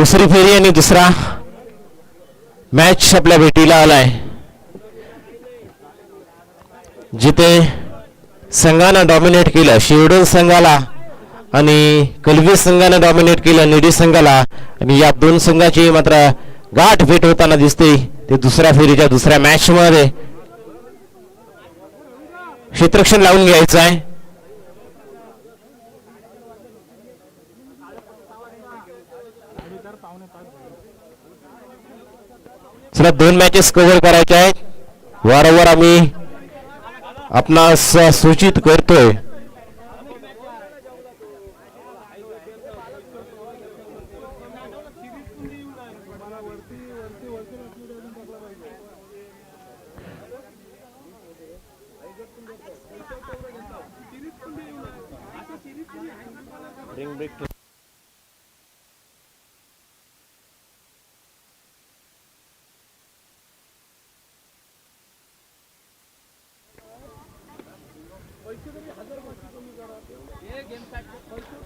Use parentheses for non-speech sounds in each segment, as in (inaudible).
दुसरी फेरी आणि दुसरा मॅच आपल्या भेटीला आलाय. जिथे संघानं डॉमिनेट केलं शिवडोल संघाला आणि कलवी संघानं डॉमिनेट केलं निडी संघाला. आणि या दोन संघाची मात्र गाठ भेट होताना दिसते. ते दुसऱ्या फेरीच्या दुसऱ्या मॅच मध्ये. क्षेत्रक्षण लावून घ्यायचं आहे. चला दोन मॅचेस कव्हर करायच्या आहेत. वारंवार आम्ही आपणास सूचित करतोय.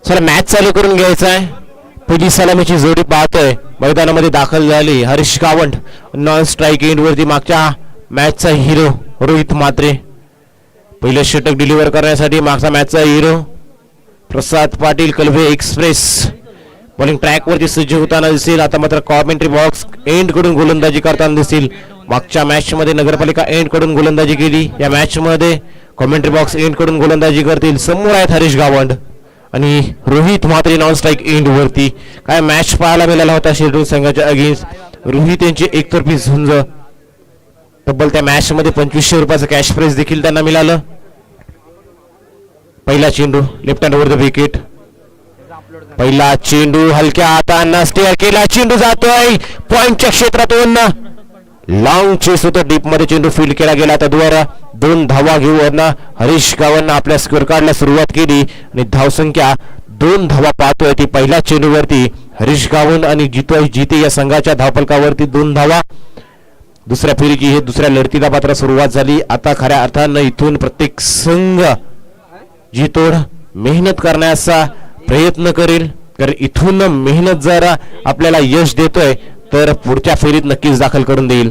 चला मॅच चालू करून घ्यायचा आहे. पहिली सलामीची जोडी पाहतोय. मैदानामध्ये दाखल झाली. हरीश कावंट नॉन स्ट्राईक एंडवरती मागच्या मॅचचा हिरो रोहित मात्रे पहिलं षटक डिलिव्हर करण्यासाठी मागचा मॅचचा hero Prasad Patil Kalbhe express bowling ट्रॅकवरती सज्ज होताना दिसेल. आता मात्र कॉमेंट्री बॉक्स एंडकडून गोलंदाजी करताना दिसेल. मागच्या मॅचमध्ये नगरपालिका एंडकडून गोलंदाजी केली. या मॅचमध्ये कॉमेंट्री बॉक्स एंडकडून गोलंदाजी करतील. समोर आहेत हरीश गावंड. आणि Rohit Mhatre non strike end वरती. काय मॅच पाहायला मिळाला होता शेड्यूल संघाच्या अगेन्स्ट रोहित यांची एकतर्फी झुंज. तब्बल त्या मॅच मध्ये पंचवीसशे रुपयाचं कॅश प्राईज देखील त्यांना मिळालं. पहिला चेंडू लेफ्ट हँड द विकेट पहिला चेंडू हलक्या हातांना स्टेअर केला. चेंडू जातोय. पॉइंटच्या क्षेत्रातून. लॉंग चेस होतं डीपमध्ये चेंडू फील्ड केला गेला. तद्वारा दोन धावा घेऊन हरीश गावांना आपल्या स्कोअर कार्डला सुरुवात केली. आणि धावसंख्या दोन धावा पाहतोय. ती पहिल्या चेंडूवरती हरीश गावन आणि जितो जिते या संघाच्या धावपलकावरती दोन धावा. दुसऱ्या फेरीची हे दुसऱ्या लढतीला मात्र सुरुवात झाली. आता खऱ्या अर्थानं इथून प्रत्येक संघ जितोड मेहनत करण्याचा प्रयत्न करेल. कारण इथून मेहनत जर आपल्याला यश देतोय. तर पुढच्या फेरीत नक्कीच दाखल करून देईल.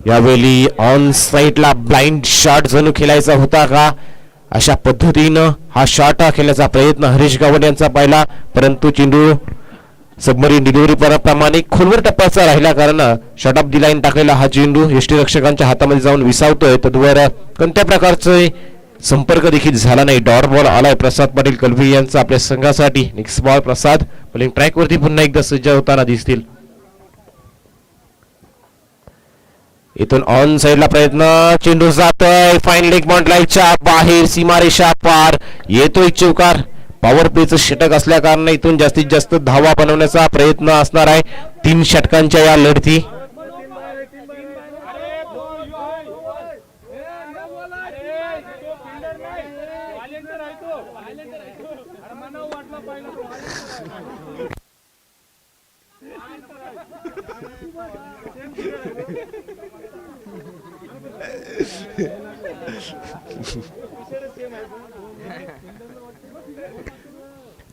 यावेळी ऑन साईडला ब्लाइंड शॉट जणू खेळायचा होता का? अशा पद्धतीनं हा शॉट खेळण्याचा प्रयत्न हरीश गावड यांचा पाहिला. परंतु चेंडू सबमरीन डिलिव्हरी प्रमाणे खोलवर टप्प्याचा राहिला कारण शॉट ऑफ दी लाईन टाकलेला हा चेंडू यष्टीरक्षकांच्या हातामध्ये जाऊन विसावतोय. तद्वर कोणत्या प्रकारचे संपर्क देखील झाला नाही. डॉट बॉल आलाय. प्रसाद पाटील कलवी यांचा आपल्या संघासाठी. नेक्स्ट बॉल प्रसाद बॉलिंग ट्रॅकवरती पुन्हा एकदा सज्ज होताना दिसतील. इथून ऑन साइडला प्रयत्न. चेंडू जातोय. फाईन लेग लाईनच्या बाहेर सीमारेषा पार. येतोय चौकार पॉवर प्लेचं षटक असल्या कारणाने इथून जास्तीत जास्त धावा बनवण्याचा प्रयत्न असणार आहे. तीन षटकांच्या या लढती.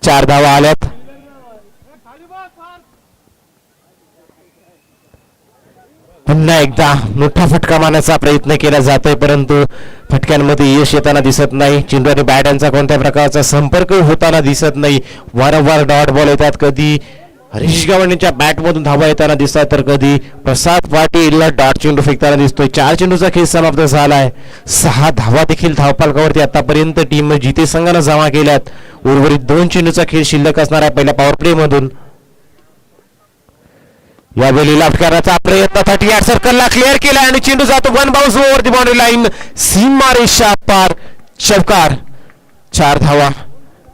चार धावा आल्यात पुन्हा एकदा मोठा फटका मारण्याचा प्रयत्न केला जातोय परंतु फटक्यांमध्ये यश येताना दिसत नाही. चेंडू आणि कोणत्या प्रकारचा संपर्क होताना दिसत नाही. वारंवार डॉट बॉल येतात. कधी हरीश गावणीच्या बॅटमधून धावा येताना दिसतात तर कधी प्रसाद पाटीलला डॉट चेंडू फेकताना दिसतोय. चार चेंडूचा खेळ समाप्त झालाय. सहा धावा देखील धावपालकावरती आतापर्यंत टीम जिते संघानं जमा केल्यात. उर्वरित दोन चेंडूचा खेळ शिल्लक असणार आहे पहिल्या पॉवर प्लेमधून यावेळी लाटकाराचा प्रयत्न थर्टी आठ सर्कलला क्लिअर केला आणि चेंडू जातो one bounce over the boundary line सीमा रेषा पार. चौकार. चार धावा.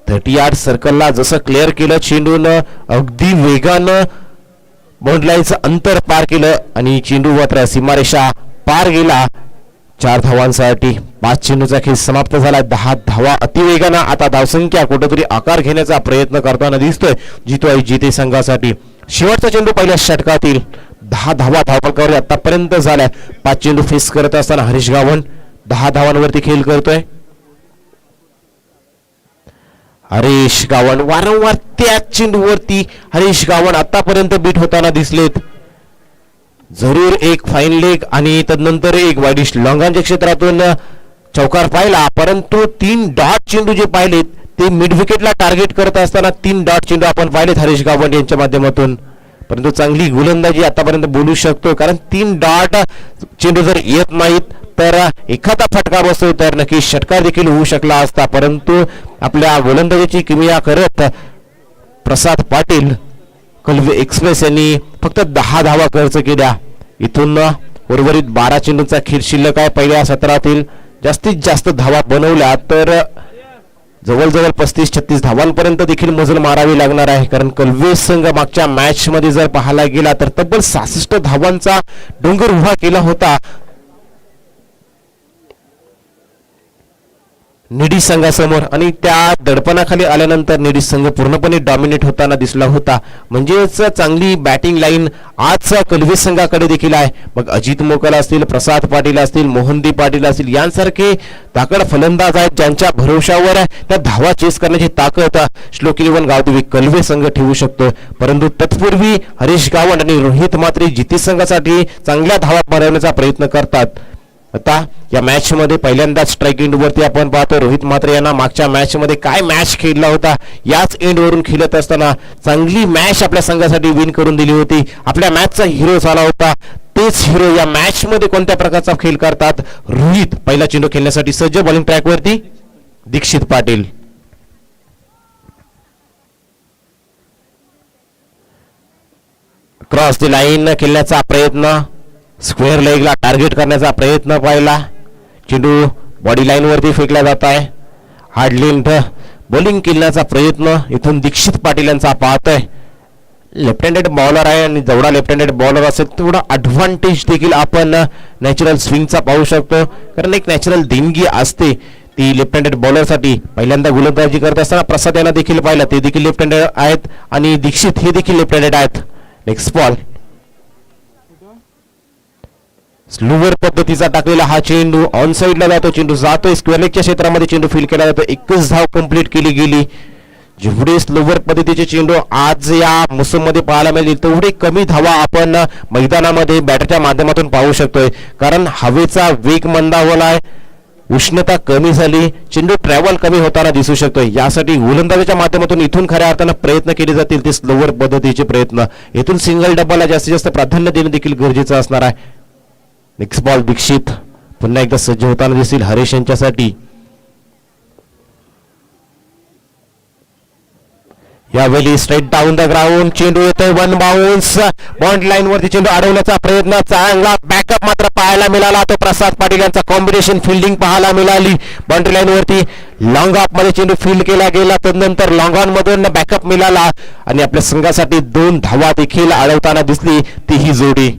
थर्टी आठ सर्कलला जसं क्लिअर केलं चेंडून अगदी वेगानं बाउंड्री लाईनचं अंतर पार केलं आणि चेंडू मात्र सीमारेषा पार गेला. चार धावांसाठी. पाच चेंडूचा खेळ समाप्त झाला. दहा धावा अतिवेगानं. आता धावसंख्या कुठेतरी आकार घेण्याचा प्रयत्न करताना दिसतोय. जितोय जिते संघासाठी. शेवटचा चेंडू पहिल्या षटकातील दहा धावा धावपलकावर आतापर्यंत झाल्या. पाच चेंडू फेस करत असताना हरीश गावण दहा धावांवरती खेळ करतोय. हरीश गावण वारंवार त्याच चेंडूवरती हरीश गावण आतापर्यंत बीट होताना दिसलेत. जरूर एक फाईन लेग आणि तदनंतर एक वाईडिश लॉंगांच्या क्षेत्रातून चौकार पाहिला परंतु तीन डॉट चेंडू जे पाहिलेत ते मिड विकेटला टार्गेट करत असताना तीन डॉट चेंडू आपण पाहिलेत हरीश गावंड यांच्या माध्यमातून. परंतु चांगली गोलंदाजी आतापर्यंत बोलू शकतो कारण तीन डॉट चेंडू जर येत नाहीत तर एखादा फटका बसतो तर नक्की षटकार देखील होऊ शकला असता. परंतु आपल्या गोलंदाजीची किमया करत प्रसाद पाटील कलवे एक्सप्रेस यांनी फक्त दहा धावा खर्च केल्या. इथून उर्वरित बारा चेंडूंचा खेळ शिल्लक आहे. पहिल्या सत्रातील जास्तीत जास्त धावा बनवल्या तर जवळजवळ पस्तीस छत्तीस धावांपर्यंत देखील मजल मारावी लागणार आहे. कारण कल्वे संघ मागच्या मॅचमध्ये जर पाहायला गेला तर तब्बल सहासष्ट धावांचा डोंगर उभा केला होता. निडी संघासमोर आणि त्या दडपणाखाली आल्यानंतर निडी संघ पूर्णपणे डॉमिनेट होताना दिसला होता. म्हणजेच चांगली बॅटिंग लाईन आज कलवे संघाकडे देखील आहे. मग अजित मोकल असतील प्रसाद पाटील असतील मोहनदी पाटील असतील यांसारखे ताकद फलंदाज आहेत ज्यांच्या भरोशावर त्या धावा चेस करण्याची ताकद श्लोक इलेव्हन गावदेवी कलवे संघ ठेवू शकतो. परंतु तत्पूर्वी हरीश गावंड आणि रोहित मात्रे जिती संघासाठी चांगल्या धावा बनवण्याचा प्रयत्न करतात. आता या मॅच मध्ये पहिल्यांदाच स्ट्राईक एंडवरती आपण पाहतो. रोहित म्हात्रे यांना मागच्या मॅच मध्ये काय मॅच खेळला होता याच एंडवरून खेळत असताना चांगली मॅच आपल्या संघासाठी विन करून दिली होती. आपल्या मॅचचा हिरो झाला होता. तेच हिरो या मॅच मध्ये कोणत्या प्रकारचा खेळ करतात? रोहित पहिला चेंडू खेळण्यासाठी सज्ज बॉलिंग ट्रॅक वरती Dixit Patil. Cross the line खेळण्याचा प्रयत्न स्क्वेअर लेगला टार्गेट करण्याचा प्रयत्न पाहिला. चेंडू बॉडी लाईनवरती फेकला जात आहे. हार्ड लेंथ बॉलिंग केल्याचा प्रयत्न इथून दीक्षित पाटील यांचा पाहतोय लेफ्ट हँडेड बॉलर आहे आणि जेवढा लेफ्ट हँडेड बॉलर असेल तेवढा अडव्हान्टेज देखील आपण नॅचरल स्विंगचा पाहू शकतो. कारण एक नॅचरल देणगी असते. ती लेफ्ट हँडेड बॉलरसाठी पहिल्यांदा गोलंदाजी करत असताना प्रसाद यांना देखील पाहिलं. ते देखील लेफ्ट हँडेड आहेत आणि दीक्षित हे देखील लेफ्ट हँडेड आहेत. नेक्स्ट बॉल स्लूवर पद्धतीचा टाकलेला हा चेंडू ऑन साइडला जातो चेंडू जातोय. स्क्वेअरलेगच्या क्षेत्रामध्ये चेंडू फील केला जातो एकच धाव कंप्लीट केली गेली. जेवढे स्लोवर पद्धतीचे चेंडू आज या मोसममध्ये पाहायला मिळतील तेवढे कमी धावा आपण मैदानामध्ये बॅटरच्या माध्यमातून पाहू शकतोय. कारण हवेचा वेग मंदावलाय उष्णता कमी झाली. चेंडू ट्रॅव्हल कमी होताना दिसू शकतोय. यासाठी गोलंदाजाच्या माध्यमातून इथून खऱ्या अर्थानं प्रयत्न केले जातील ते स्लोवर पद्धतीचे प्रयत्न. इथून सिंगल डब्बाला जास्तीत जास्त प्राधान्य देणं देखील गरजेचं असणार आहे. नेक्स्ट बॉल दीक्षित पुन्हा एकदा सज्ज होताना दिसतील हरीश यांच्यासाठी. यावेळी स्ट्रेट डाऊन द ग्राउंड चेंडू येतोय वन बाउन्स बॉन्ड लाईन वरती चेंडू अडवण्याचा प्रयत्न चांगला. बॅकअप मात्र पाहायला मिळाला. तो प्रसाद पाटील यांचा कॉम्बिनेशन फिल्डिंग पाहायला मिळाली. बाउंड्री लाईन वरती लॉंग ऑफमध्ये चेंडू फील्ड केला गेला. तदनंतर लॉंग ऑन मधून बॅकअप मिळाला. आणि आपल्या संघासाठी दोन धावा देखील अडवताना दिसली. ती ही जोडी.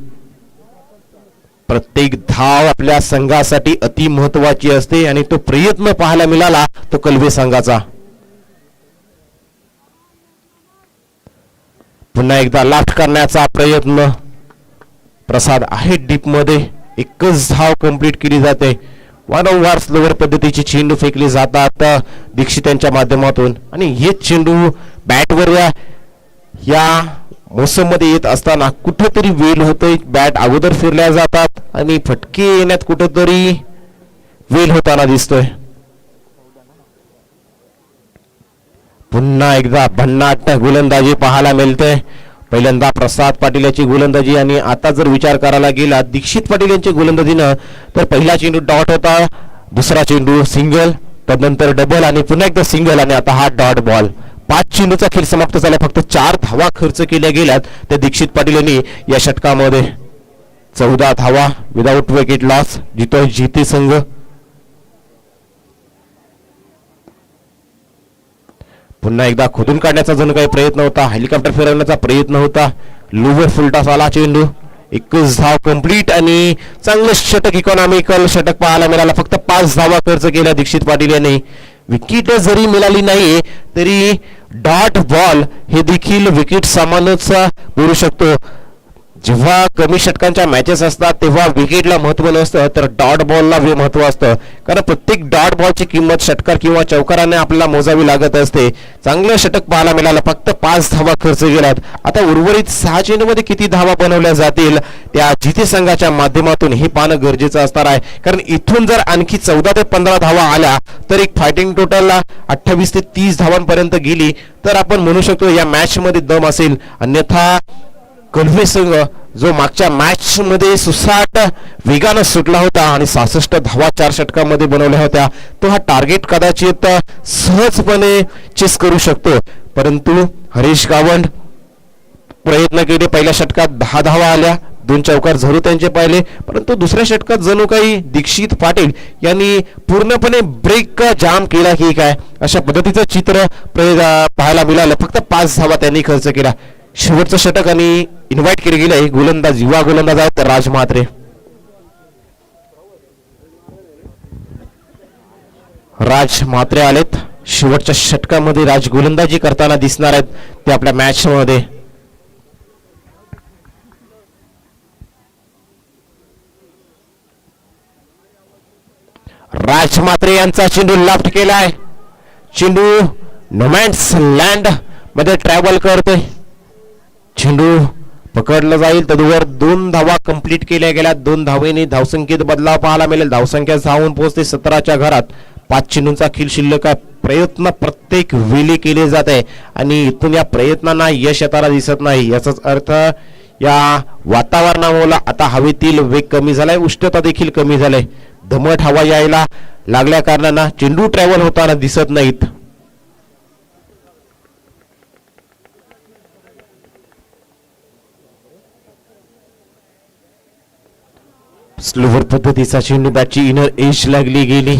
प्रत्येक धाव आपल्या संघासाठी अति महत्वाची असते आणि तो प्रयत्न पाहायला मिळाला तो कलवे संघाचा. पुन्हा एकदा लाट करण्याचा प्रयत्न. प्रसाद आहे डीपमध्ये एकच धाव कंप्लीट केली जाते. वारंवार स्लोवर पद्धतीची चेंडू फेकले जातात दीक्षित यांच्या माध्यमातून. आणि हेच चेंडू बॅटवर या मोसममध्ये मोसममध्ये येत असताना कुठेतरी वेल होतोय. बॅट अगोदर फिरल्या जातात आणि फटके येण्यात कुठेतरी वेल होताना दिसतोय. पुन्हा एकदा भन्नाट गोलंदाजी पाहायला मिळते पहिल्यांदा प्रसाद पाटील याची गोलंदाजी आणि आता जर विचार करायला गेला दीक्षित पाटील यांची गोलंदाजीनं तर पहिला चेंडू डॉट होता दुसरा चेंडू सिंगल तदनंतर डबल आणि पुन्हा एकदा सिंगल आणि आता हा डॉट बॉल. पाच चेंडूचा खेळ समाप्त झाला. फक्त चार धावा खर्च केल्या गेल्यात. त्या दीक्षित पाटील यांनी या षटकामध्ये चौदा धावा विदाऊट विकेट लॉस जितो जिते संघ. पुन्हा एकदा खोदून काढण्याचा जणू काही प्रयत्न होता. हेलिकॉप्टर फिरवण्याचा प्रयत्न होता. लुवर फुलटास आला चेंडू. एकच धाव कंप्लीट आणि चांगलं षटक इकॉनॉमिकल षटक पाहायला मिळाला. फक्त पाच धावा खर्च केल्या दीक्षित पाटील यांनी. विकेट जरी मिळाली नाही तरी डॉट बॉल हे देखील विकेट समानच बोलू शकतो. जेव्हा कमी षटकांच्या मॅचेस असतात तेव्हा विकेटला महत्त्व नसतं तर डॉट बॉलला महत्त्व असतं. कारण प्रत्येक डॉट बॉलची किंमत षटकार किंवा चौकाराने आपल्याला मोजावी लागत असते. चांगलं षटक पाहायला मिळालं फक्त पाच धावा खर्च गेल्यात आता उर्वरित सहा चेंडूमध्ये किती धावा बनवल्या जातील त्या जिथे संघाच्या माध्यमातून हे पाहणं गरजेचं असणार आहे. कारण इथून जर आणखी चौदा ते पंधरा धावा आल्या तर एक फायटिंग टोटलला अठ्ठावीस ते तीस धावांपर्यंत गेली. तर आपण म्हणू शकतो या मॅचमध्ये दम असेल. अन्यथा कलवे संघ जो मागच्या मॅच मध्ये सुसाट वेगानं सुटला होता आणि सहासष्ट धावा चार षटकामध्ये बनवल्या होत्या तो हा टार्गेट कदाचित सहजपणे चेस करू शकतो. परंतु हरीश गावंड प्रयत्न केले पहिल्या षटकात दहा धावा आल्या दोन चौकार झरू त्यांचे पाहिले परंतु दुसऱ्या षटकात जणू काही दीक्षित पाटील यांनी पूर्णपणे ब्रेक जाम केला की काय अशा पद्धतीचं चित्र पाहायला मिळालं. फक्त पाच धावा त्यांनी खर्च केला. शेवटचं षटक आणि इन्व्हाइट केले गेले गोलंदाज युवा गोलंदाज आहेत राज म्हात्रे. राज म्हात्रे आलेत. शेवटच्या षटकामध्ये राज गोलंदाजी करताना दिसणार आहेत ते आपल्या मॅच मध्ये राज म्हात्रे यांचा चेंडू लाफ्ट केलाय. चेंडू नोमॅन्स लँडमध्ये ट्रॅव्हल करतोय. चेंडू पकडला जाईल. तदुवर दोन धावा कंप्लीट केल्या गेल्या. दोन धावेने धावसंख्येत बदलाव पाहायला मिळेल. धावसंख्या जाऊन पोहोचते सतराच्या घरात. पाच चेंडूंचा खिल शिल्लक आहे. प्रयत्न प्रत्येक वेळी केले जात आहे. आणि इथून या प्रयत्नांना यश येताना दिसत नाही. याचाच अर्थ या वातावरणामुळे आता हवेतील वेग कमी झालाय. उष्णता देखील कमी झालाय. दमट हवा यायला लागल्या कारणानं चेंडू ट्रॅव्हल होताना दिसत नाहीत. स्लोवर पद्धतीचा चेंडू बॅटची इनर एज लागली गेली.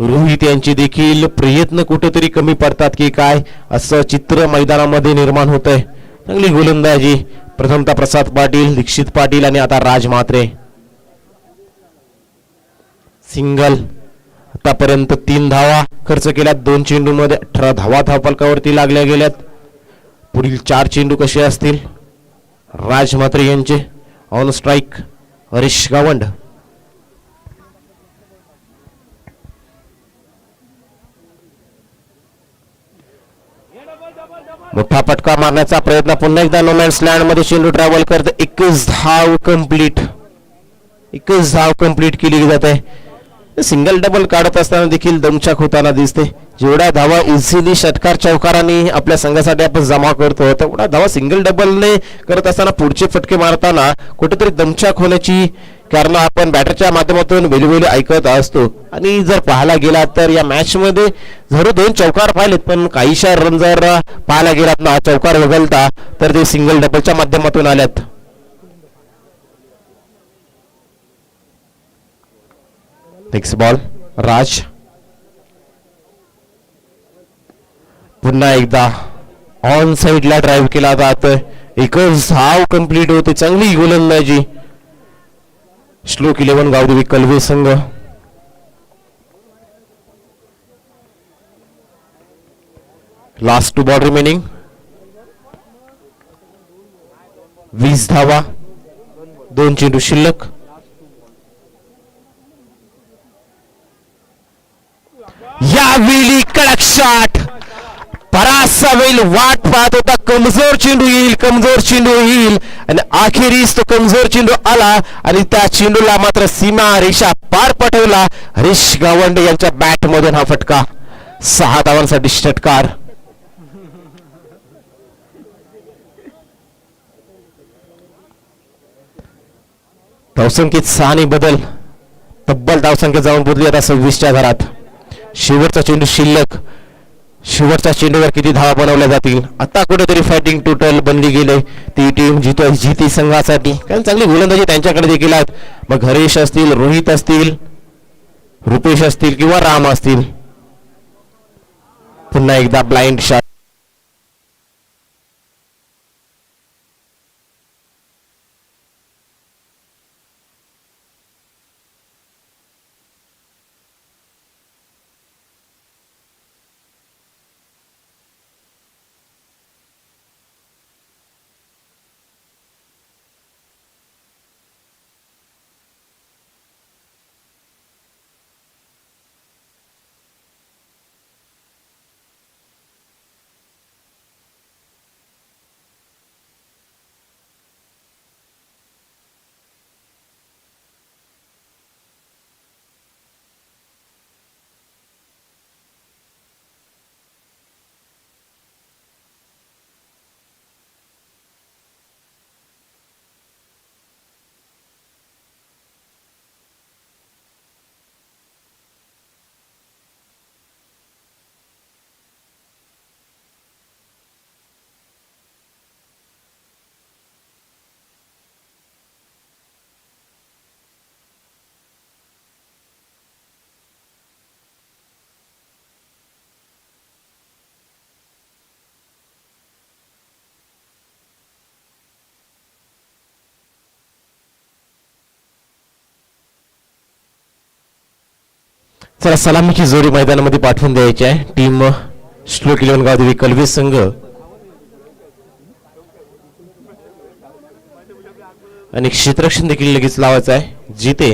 रोहित यांचे देखील प्रयत्न कुठेतरी कमी पडतात की काय असं चित्र मैदानामध्ये निर्माण होत आहे चांगली गोलंदाजी. प्रथमता प्रसाद पाटील दीक्षित पाटील आणि आता राज म्हात्रे. सिंगल. आतापर्यंत तीन धावा खर्च केल्यात. दोन चेंडू मध्ये अठरा धावा धावपलकावरती लागल्या गेल्यात. पुढील चार चेंडू कसे असतील? राज म्हात्रे यांचे. On strike Harish Gawand. मोठा फटका मारण्याचा प्रयत्न पुन्हा एकदा नोमॅन्स लँडमध्ये चेंडू ट्रॅव्हल करत एकच धाव कंप्लीट एकच धाव कंप्लीट केली जात. आहे सिंगल डबल काढत असताना देखील दमछाक होताना दिसते. जेवढ्या धावा इझिली षटकार चौकाराने आपल्या संघासाठी आपण जमा करतो तेवढा धावा सिंगल डबलने करत असताना पुढचे फटके मारताना कुठेतरी दमछाक होण्याची कारण आपण बॅटरच्या माध्यमातून वेलवेली ऐकत असतो. आणि जर पाहायला गेला तर या मॅचमध्ये जरूर दोन चौकार पाहिलेत पण काहीशा रन जर पाहायला गेलात ना चौकार वगळता तर ते सिंगल डबलच्या माध्यमातून आल्यात. Next ball Raj. पुन्हा एकदा ऑन साईडला ड्राईव्ह केला जातोय एकच धाव कंप्लीट होते. चांगली गोलंदाजी. श्लोक इलेव्हन गावदेवी कलवे संघ. लास्ट टू बॉल रिमेनिंग वीस धावा. दोन चेंडू शिल्लक यावेळी कडक शॉट बराचसा वेळ वाट पाहत होता कमजोर चेंडू येईल कमजोर चेंडू येईल आणि अखेरीस तो कमजोर चेंडू आला आणि त्या चेंडूला मात्र सीमा रेषा पार पाठवला हरीश गावंडे यांच्या बॅट मधून हा फटका सहा धावांसाठी षटकार धावसंख्येत सहाने बदल तब्बल धावसंख्या जाऊन बुदली आता सव्वीसच्या घरात शेवटचा चेंडू शिल्लक शेवटच्या चेंडूवर किती धावा बनवल्या जातील? आता कुठेतरी फायटिंग टोटल बनली गेले. ती टीम जितो जिती संघासाठी. कारण चांगली गोलंदाजी त्यांच्याकडे देखील आहेत. मग हरेश असतील रोहित असतील रुपेश असतील किंवा राम असतील. पुन्हा एकदा ब्लाइंड शॉट चला सलामीची जोडी मैदानामध्ये पाठवून द्यायची आहे. टीम श्लोक इलेवन गावदेवी कलवे संघ. आणि क्षेत्रक्षण देखील लगेच लावायचं आहे. जिते.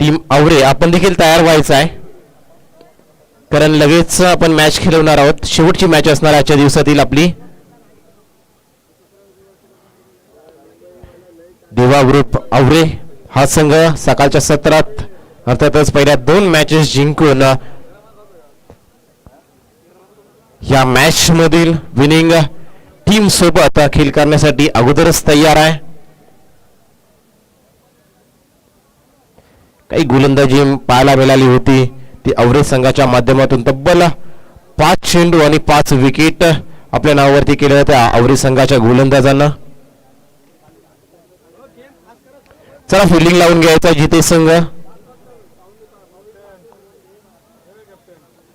टीम आवरे आपण देखील तयार व्हायचं आहे. कारण लगेच आपण मॅच खेळवणार आहोत. शेवटची मॅच असणार आजच्या दिवसातील आपली. देवा ग्रुप आवरे हा संघ सकाळच्या सत्रात अर्थातच पहिल्या दोन मॅचेस जिंकून या मॅच मधील विनिंग टीम सोबत खेळ करण्यासाठी अगोदरच तयार आहे. काही गोलंदाजी पाहायला मिळाली होती. ती अवरेज संघाच्या माध्यमातून तब्बल पाच चेंडू आणि पाच विकेट आपल्या नावावरती केल्या होत्या अवरे संघाच्या गोलंदाजांना चला फिल्डिंग लावून घ्यायचा जिथे संघ.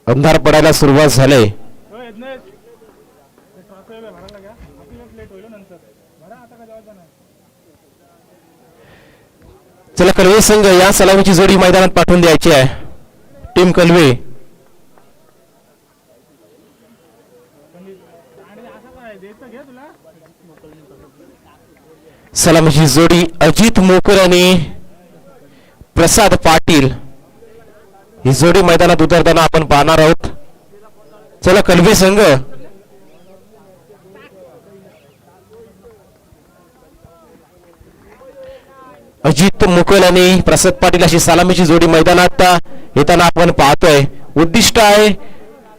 अंधार पडायला सुरुवात झाले. चला कलवे संघ या सलामीची जोडी मैदानात पाठवून द्यायची आहे. टीम कलवे आणि असं काय द्यायचं घे तुला सलामीची जोडी अजित मोकर आणि प्रसाद पाटील। ही जोडी मैदानात उतरताना आपण पाहणार आहोत. चला कलवे संघ. अजित मुकल आणि प्रसाद पाटील अशी सलामीची जोडी मैदानात येताना आपण पाहतोय. उद्दिष्ट आहे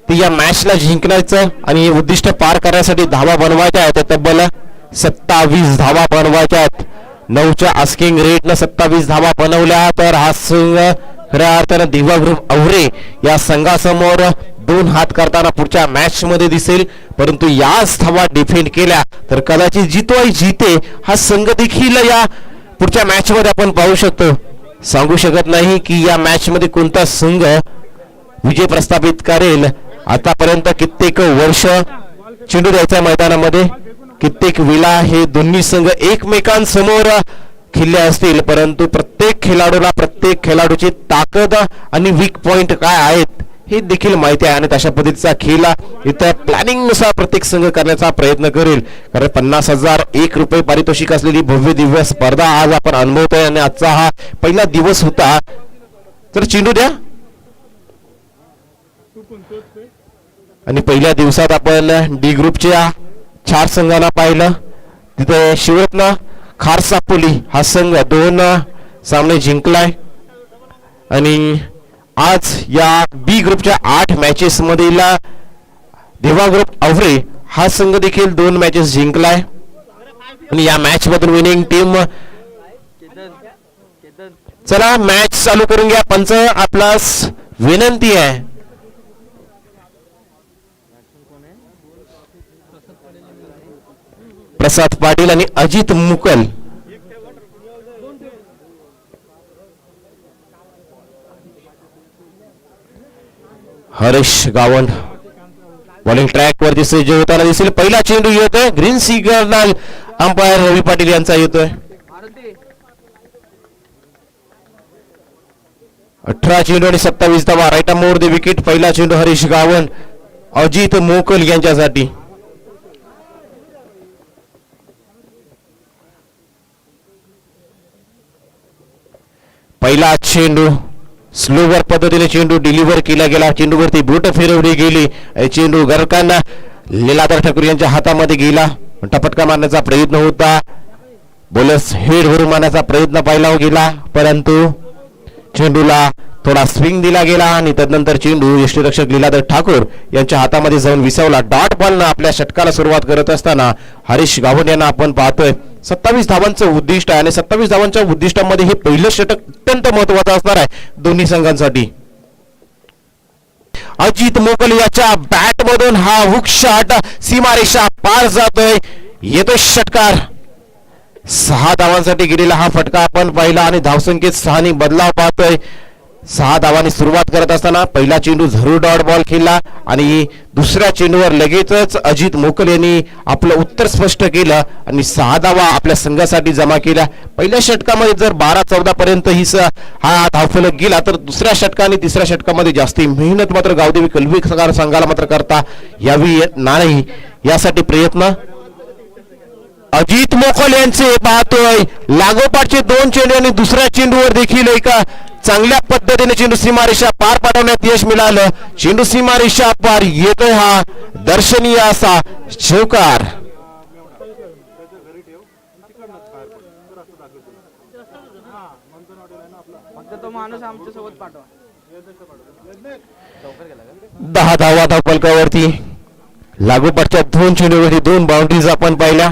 ती या मॅचला जिंकण्याचं आणि उद्दिष्ट पार करण्यासाठी धावा बनवायच्या आहेत. तब्बल सत्तावीस धावा बनवायच्या नऊच्या आस्किंग रेटनं सत्तावीस धावा बनवल्या तर हा संघ खऱ्या अर्थानं दिवा अवरे या संघासमोर दोन हात करताना पुढच्या मॅच मध्ये दिसेल. परंतु याच धावा डिफेंड केल्या तर कदाचित जितोय जिते हा संघ देखील या पुढच्या मॅच मध्ये आपण पाहू शकतो. सांगू शकत नाही की या मॅच मध्ये कोणता संघ विजय प्रस्थापित करेल. आतापर्यंत कित्येक वर्ष चेंडू द्यायच्या मैदानामध्ये कित्येक वेळा हे दोन्ही संघ एकमेकांसमोर खेळले असतील परंतु प्रत्येक खेळाडूला प्रत्येक खेळाडूची ताकद आणि वीक पॉइंट काय आहेत हे देखील माहिती आहे. आणि तशा पद्धतीचा खेळ इथं प्लॅनिंगनुसार प्रत्येक संघ करण्याचा प्रयत्न करेल. कारण पन्नास हजार एक रुपये पारितोषिक असलेली भव्य दिव्य स्पर्धा आज आपण अनुभवतोय. आणि आजचा हा पहिला दिवस होता. तर चिंडू द्या. आणि पहिल्या दिवसात आपण डी ग्रुपच्या चार संघांना पाहिलं. तिथे शिवरत्न खारसापोली हा संघ दोन सामने जिंकलाय. आणि आज या बी ग्रुपच्या आठ मॅचेस मधील देवा ग्रुप अवरे हा संघ देखील दोन मॅचेस जिंकलाय. आणि या मॅच मधून विनिंग टीम चला मॅच चालू करून घ्या. पंच आपला विनंती आहे. प्रसाद पाटील आणि अजित मुकल. हरीश गावंड. बॉलिंग ट्रॅक वरती सज्ज होताना दिसेल. पहिला चेंडू येतोय. Green signal umpire Ravi Patil यांचा येतोय. अठरा चेंडू आणि सत्तावीस धावा. राईट मोर दे विकेट पहिला चेंडू हरीश गावंड. अजित मोकल यांच्यासाठी. पहिला चेंडू. स्लोवर पद्धतीने चेंडू डिलिव्हर केला गेला. चेंडूवरती बूट फिरवली गेली. चेंडू गरकांना लीलाधर ठाकूर यांच्या हातामध्ये गेला. टपटका मारण्याचा प्रयत्न होता. बोलस हेड भरून मारण्याचा प्रयत्न पाहिला गेला. परंतु चेंडूला थोडा स्विंग दिला गेला आणि तदनंतर चेंडू यष्टीरक्षक लीलाधर ठाकूर यांच्या हातामध्ये जाऊन विसावला. डॉट बॉलनं आपल्या षटकाला सुरुवात करत असताना हरीश गावड यांना आपण पाहतोय. सत्तावीस धावांचं उद्दिष्ट आहे आणि सत्तावीस धावांच्या उद्दिष्टामध्ये हे पहिलं षटक अत्यंत महत्वाचं असणार आहे दोन्ही संघांसाठी. अजित मोकल याच्या बॅट मधून हा हुक शॉट सीमारेषा पार जातोय. येतोय षटकार. सहा धावांसाठी गेलेला हा फटका आपण पाहिला आणि धावसंख्येत सहानी बदलाव पाहतोय. सहा धावांनी सुरुवात करत असताना पहिला चेंडू झरूर डॉट बॉल खेळला आणि दुसऱ्या चेंडूवर लगेचच अजित मोकल यांनी आपलं उत्तर स्पष्ट केलं आणि सहा धावा आपल्या संघासाठी जमा केल्या. पहिल्या षटकामध्ये जर बारा चौदा पर्यंत ही स- हा धावफलक गेला तर दुसऱ्या षटका आणि तिसऱ्या षटकामध्ये जास्ती मेहनत मात्र गावदेवी कलवी संघाला मात्र करता यावी नाही यासाठी प्रयत्न अजित मोकल यांचे पाहतोय. लागोपाठचे दोन चेंडू आणि दुसऱ्या चेंडूवर देखील एका चांगल्या पद्धतीने चेंडू सीमारेषा पार पाडवण्यात यश मिळालं. चेंडू सीमारेषा पार येतोय हा दर्शनीय असा पाठवा. दहा धावा धावपलकावरती लागोपाठच्या दोन चेंडूवरती दोन बाउंड्रीज आपण पाहिल्या.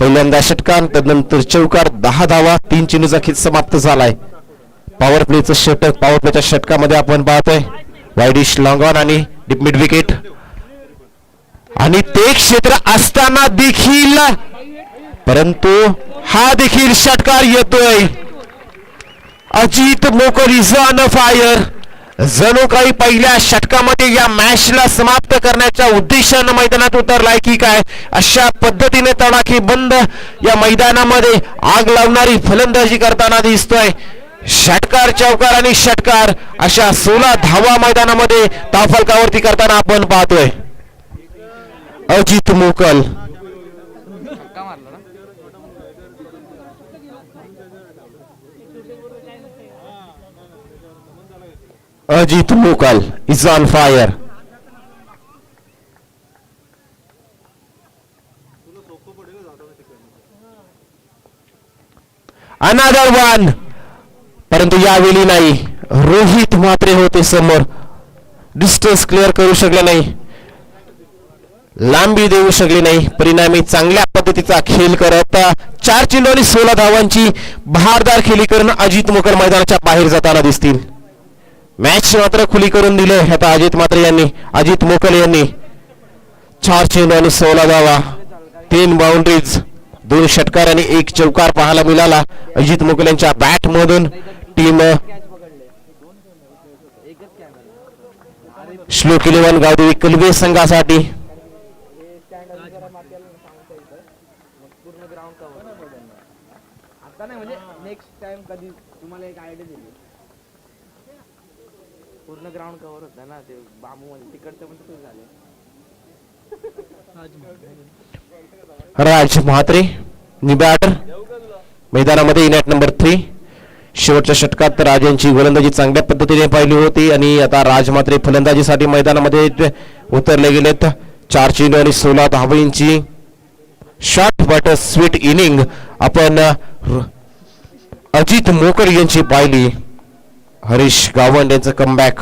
पहिल्यांदा षटकार तदनंतर चौकार दहा धावा तीन चेंडूचा खेळ समाप्त झालाय. पॉवर प्लेचं षटक पॉवर प्लेच्या षटकामध्ये आपण पाहतोय. वायडिश लॉंगॉन आणि डिप मिड विकेट आणि ते क्षेत्र असताना देखील परंतु हा देखील षटकार येतोय. अजित मोकर इज फायर जणू काही पहिल्या षटकामध्ये या मॅचला समाप्त करण्याच्या उद्देशानं मैदानात उतरलाय की काय? अशा पद्धतीने तडाखी बंद या मैदानामध्ये आग लावणारी फलंदाजी करताना दिसतोय. षटकार चौकार आणि षटकार अशा सोळा धावा मैदानामध्ये ताफलकावरती करताना आपण पाहतोय. Ajit Mokal Ajit Mukal is on fire another one परंतु यावेळी नाही. रोहित मात्रे होते समोर. डिस्टन्स क्लिअर करू शकले नाही. लांबी देऊ शकले नाही. परिणामी चांगल्या पद्धतीचा खेळ करत चार चेंडू आणि सोळा धावांची बहारदार खेळी करून अजित मुकर मैदानाच्या बाहेर जाताना दिसतील. मॅच मात्र खुली करून दिले. आता अजित मात्र यांनी अजित मोकल यांनी. चार चेंडू आणि सोळा धावा. तीन बाउंड्रीज दोन षटकार आणि एक चौकार पाहायला मिळाला. अजित मोकल यांच्या बॅट मधून टीम श्लोक इलेव्हन गावदेवी कलबे संघासाठी स्टँड अजून जरा मागच्याला सांगता येतं मग पूर्ण ग्राउंड कव्हर आता नाही म्हणजे नेक्स्ट टाइम कधी तुम्हाला एक आयडिया दिली पूर्ण ग्राउंड कव्हर होतं ना ते बांबू मध्ये तिकडचं पण तसंच झाले राज म्हात्रे निबॅटर मैदानामध्ये इनॅट नंबर थ्री शेवटच्या षटकात राज यांची गोलंदाजी चांगल्या पद्धतीने पाहिली होती आणि आता राज मात्रे फलंदाजीसाठी मैदानामध्ये उतरले गेलेत. चार चेंडू आणि सोळा धावांची शॉर्ट बट स्वीट इनिंग आपण अजित मोकर यांची पाहिली हरीश गावंड यांचं कमबॅक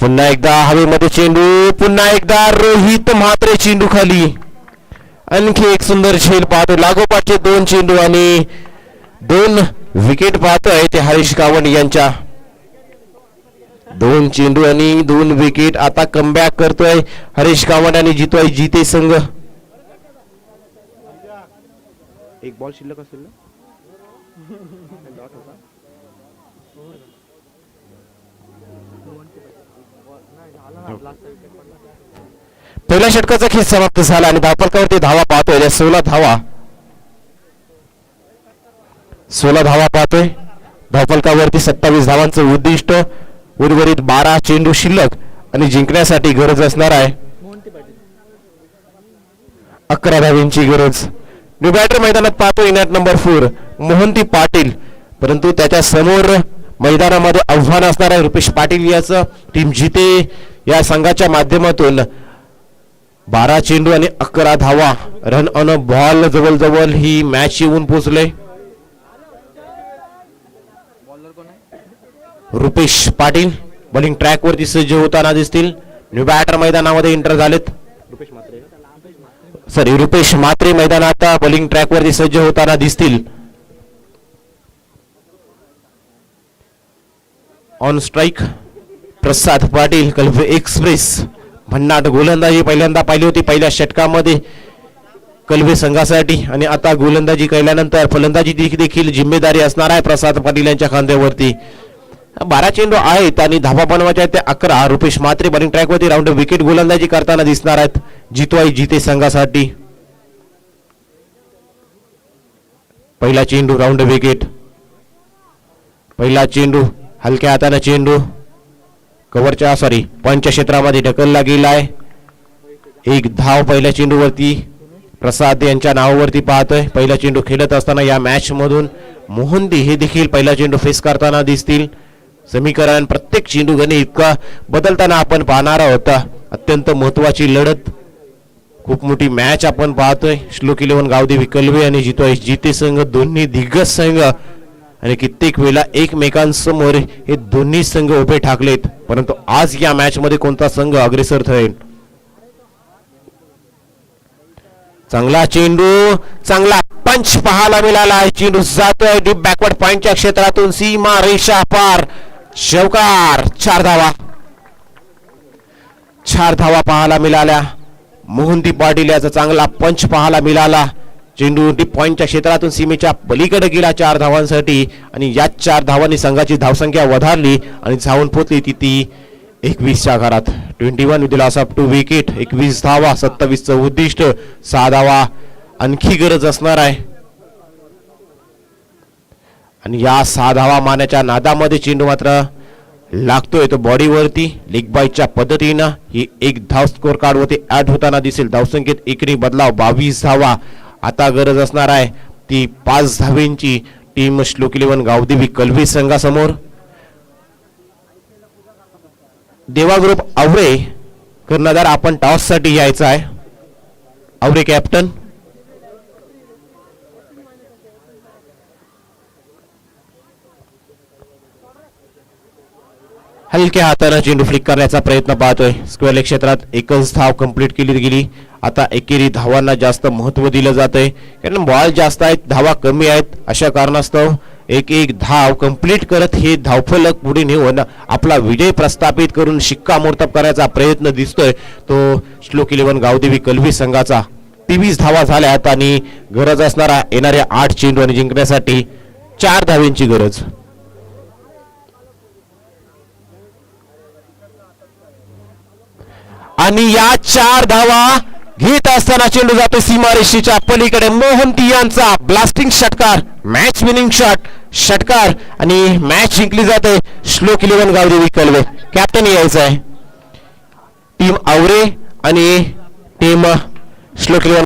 पुन्हा एकदा हवेमध्ये चेंडू पुन्हा एकदा रोहित म्हात्रे चेंडू खाली आणखी एक सुंदर झेल पाहतो. लागोपाठचे दोन चेंडू आणि दोन विकेट पाहतोय ते हरीश गावंड यांच्या. दोन चेंडू आणि दोन विकेट आता कमबॅक करतोय हरीश गावंड आणि जितोय जिते संघ. एक बॉल शिल्लक असेल ना? (laughs) पहिल्या षटकाचा खेळ समाप्त झाला आणि धावपलकावरती धावा पाहतोय. सोळा धावा. सोळा धावा पाहतोय. धावपलकावरती सत्तावीस धावांचं उद्दिष्ट. उर्वरित बारा चेंडू शिल्लक आणि जिंकण्यासाठी गरज असणार आहे. अकरा धावींची गरज. न्यू बॅटर मैदानात पाहतो in at number four Mohanty Patil. परंतु त्याच्यासमोर मैदानामध्ये आव्हान असणार आहे. रुपेश पाटील याचं. टीम जिते. या संघाच्या माध्यमातून बारा चेंडू आणि अकरा धावा रन ऑन बॉल जवळजवळ ही मॅच येऊन पोहोचले. रुपेश पाटील बॉलिंग ट्रॅक वरती सज्ज होताना दिसतील. न्यू बॅटर मैदानामध्ये एंटर झालेत. सॉरी रुपेश मात्रे मैदानात बॉलिंग ट्रॅक वरती सज्ज होताना दिसतील. ऑन स्ट्राईक प्रसाद पाटील कल्प एक्सप्रेस भन्नाट गोलंदाजी पहिल्यांदा पाहिली होती. पहिल्या षटकामध्ये कलवे संघासाठी आणि आता गोलंदाजी केल्यानंतर फलंदाजी देखील जिम्मेदारी असणार आहे प्रसाद पाटील यांच्या खांद्यावरती. बारा चेंडू आहेत आणि धाबा बनवायच्या आहेत त्या अकरा. रुपेश मात्रे बॉलिंग ट्रॅकवरती राऊंड विकेट गोलंदाजी करताना दिसणार आहेत. जितवाई जिते संघासाठी. पहिला चेंडू राऊंड विकेट पहिला चेंडू हलक्या हाताने चेंडू. कव्हरच्या सॉरी पंच क्षेत्रामध्ये ढकलला गेलाय. एक धाव पहिल्या चेंडूवरती प्रसाद यांच्या नावावरती पाहतोय. पहिला चेंडू खेळत असताना या मॅच मधून मोहंदी हे देखील पहिला चेंडू फेस करताना दिसतील. समीकरण प्रत्येक चेंडू गणे इतका बदलताना आपण पाहणार आहोत. अत्यंत महत्वाची लढत. खूप मोठी मॅच आपण पाहतोय. श्लोक इलेव्हन गावदेवी कलवे आणि जितो जिते संघ दोन्ही दिग्गज संघ आणि कित्येक वेळेला एकमेकांसमोर हे दोन्ही संघ उभे ठाकलेत. परंतु आज या मॅच मध्ये कोणता संघ अग्रेसर ठरेल? चांगला चेंडू चांगला पंच पाहायला मिळाला. चेंडू जातोय डीप बॅकवर्ड पॉइंटच्या क्षेत्रातून. सीमा रेषा पार. शेवकार चार धावा. चार धावा पाहायला मिळाल्या. मोहनदीप पाटील याचा चांगला पंच पाहायला मिळाला. चेंडू डीप क्षेत्रातून सीमेच्या पलीकडे गेला चार धावांसाठी आणि याच चार धावांनी संघाची धावसंख्या वधारली आणि धावून पोचली ती ती एकवीसच्या घरात. Twenty one with loss of two wicket एकवीस धावा सत्तावीसचं उद्दिष्ट. सहा धावा आणखी गरज असणार आहे. आणि या सहा धावा मारण्याच्या नादामध्ये चेंडू मात्र लागतोय. तो बॉडीवरती लेग बाईच्या पद्धतीनं ही एक धाव स्कोर कार्डवरती ऍड होताना दिसेल. धावसंख्येत एकरी बदलाव बावीस धावा आता गरज असणार आहे ती पाच धावेंची टीम श्लोक इलेव्हन गावदेवी कलवी संघासमोर. देवा ग्रुप आवरे कर्णधार आपण टॉससाठी यायचं आहे. आवरे कॅप्टन हलक्या हाताने चेंडू फ्लिक करण्याचा प्रयत्न पाहतोय. स्क्वेअर लेग क्षेत्रात एकच धाव कंप्लीट केली गेली. आता एकेरी धावांना जास्त महत्त्व दिलं जातंय. कारण बॉल जास्त आहेत धावा कमी आहेत अशा कारणास्तव एक एक धाव कंप्लीट करत हे धावफलक पुढे नेऊन आपला विजय प्रस्थापित करून शिक्कामोर्तब करायचा प्रयत्न दिसतोय. तो श्लोक इलेव्हन गावदेवी कलवी संघाचा तेवीस धावा झाल्यात आणि गरज असणारा येणाऱ्या आठ चेंडू आणि जिंकण्यासाठी चार धावींची गरज. आणि या चार धावा घेत असताना चेंडू जातो सीमारेषेच्या पलीकडे. मोहंती यांचा ब्लास्टिंग षटकार मॅच विनिंग शॉट षटकार आणि मॅच जिंकली जाते श्लोक इलेव्हन गावदेवी कलवे कॅप्टन यायचं आहे टीम आवरे आणि टीम श्लोक इलेव्हन